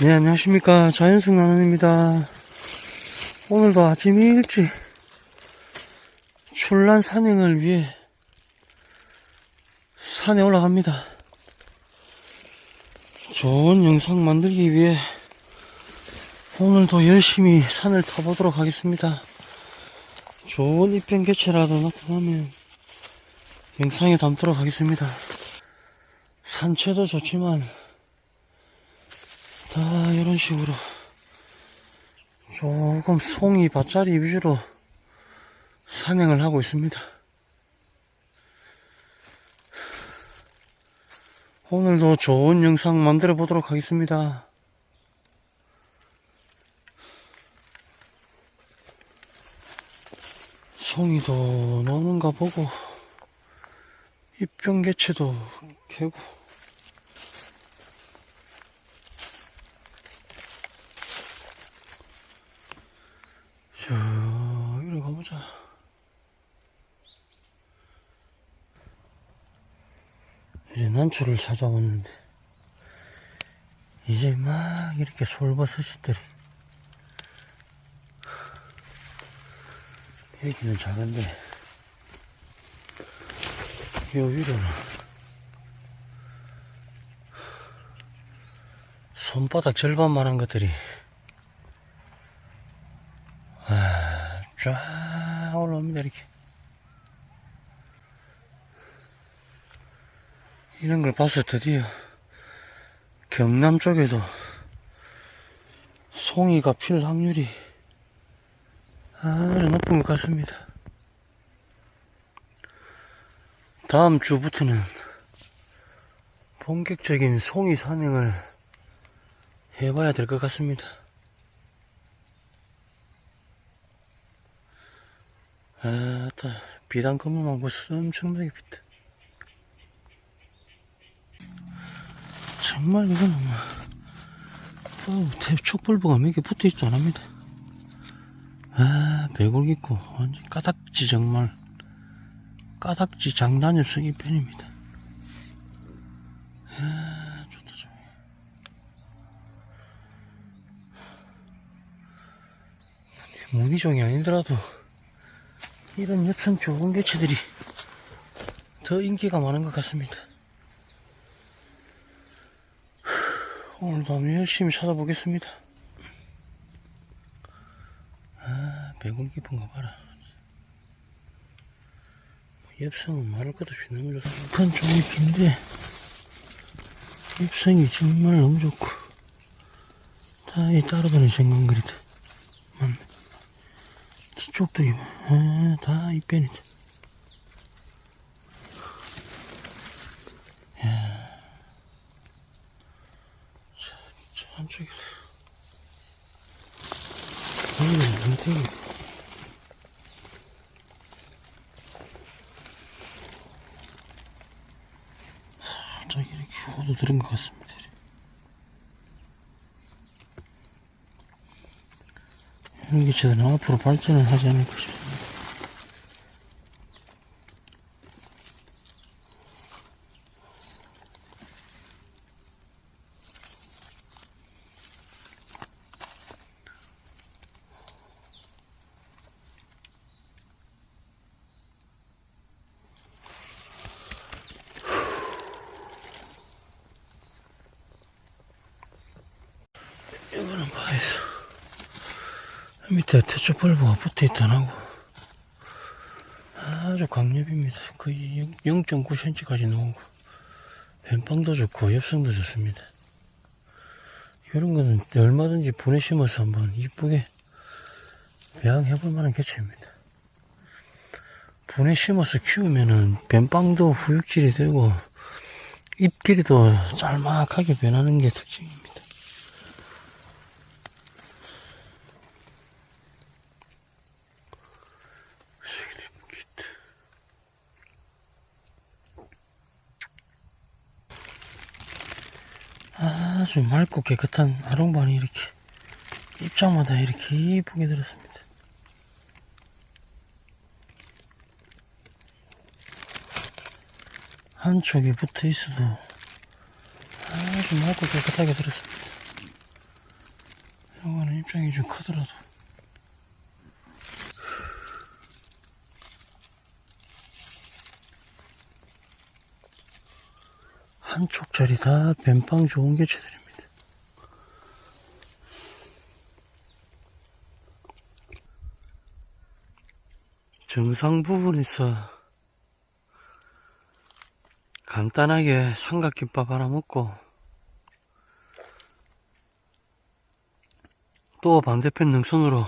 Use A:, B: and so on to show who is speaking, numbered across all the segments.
A: 네, 안녕하십니까. 자연숙 나눔입니다. 오늘도 아침 일찍 출란 산행을 위해 산에 올라갑니다. 좋은 영상 만들기 위해 오늘도 열심히 산을 타보도록 하겠습니다. 좋은 입변 개체라도 나타나면 영상에 담도록 하겠습니다. 산채도 좋지만 다 이런 식으로 조금 송이 밭자리 위주로 산행을 하고 있습니다. 오늘도 좋은 영상 만들어 보도록 하겠습니다. 송이도 노는가 보고 입병개체도 캐고 자, 이리 가 보자. 이제 난초를 찾아왔는데, 이제 막 이렇게 솔버섯이들이, 여기는 작은데, 요 위로는, 손바닥 절반만한 것들이, 쫙 올라옵니다 이렇게. 이런 걸 봐서 드디어 경남 쪽에도 송이가 필 확률이 아주 높은 것 같습니다. 다음 주부터는 본격적인 송이 산행을 해봐야 될 것 같습니다 아따 비단 건물만 벌써 엄청나게 비다 정말 이거는 뭐 어, 촉불부가 몇 개 붙어있지도 않습니다. 아 배골기고 완전 까닥지 정말. 까닥지 장단엽성 이편입니다. 아 좋다 좋아. 무늬종이 아니더라도 이런 엽선 좋은 개체들이 더 인기가 많은 것 같습니다. 오늘도 한번 열심히 찾아보겠습니다. 아, 배골 깊은 거 봐라. 엽성은 말할 것 없이 너무 좋습니다. 큰 종이 긴데, 엽성이 정말 너무 좋고, 다이 따라다니는 생강거리다. 맞네. 뒤쪽도 아, 다저 한쪽에서. 여기는 뭉탱이. 살짝 이렇게 호도 들은 것 같습니다. 이런 기체들은 앞으로 발전을 하지 않을까 싶습니다. 이거는 봐야죠. 밑에 태초 벌브가 붙어 있다 하고 아주 강력입니다. 거의 0.9cm까지 나오고 뱀빵도 좋고 엽성도 좋습니다. 이런 거는 얼마든지 분해 심어서 한번 이쁘게 배양해 볼 만한 개체입니다. 분해 심어서 키우면은 뱀빵도 후육질이 되고 잎 길이도 짤막하게 변하는 게 특징입니다. 아주 맑고 깨끗한 아롱반이 이렇게 입장마다 이렇게 이쁘게 들었습니다. 한쪽에 붙어 있어도 아주 맑고 깨끗하게 들었습니다. 요거는 입장이 좀 크더라도. 한쪽짜리 다 뱀빵 좋은 개체들입니다. 정상 부분에서 간단하게 삼각김밥 하나 먹고 또 반대편 능선으로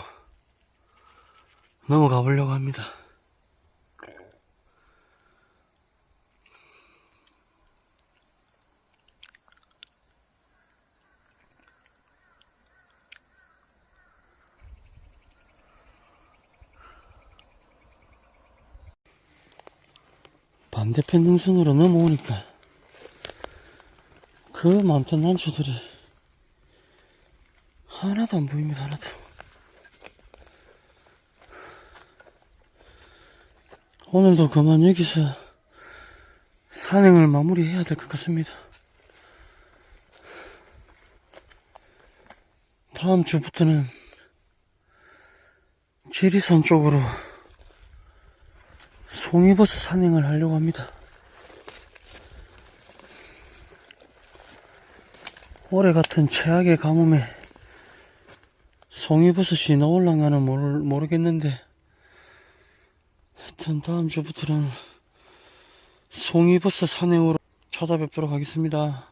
A: 넘어가 보려고 합니다. 반대편 능선으로 넘어오니까 그 많던 난초들이 하나도 안 보입니다 하나도. 오늘도 그만 여기서 산행을 마무리해야 될 것 같습니다. 다음 주부터는 지리산 쪽으로 송이버섯 산행을 하려고 합니다. 올해 같은 최악의 가뭄에 송이버섯이 나올랑가는 모르, 모르겠는데 하여튼 다음 주부터는 송이버섯 산행으로 찾아뵙도록 하겠습니다.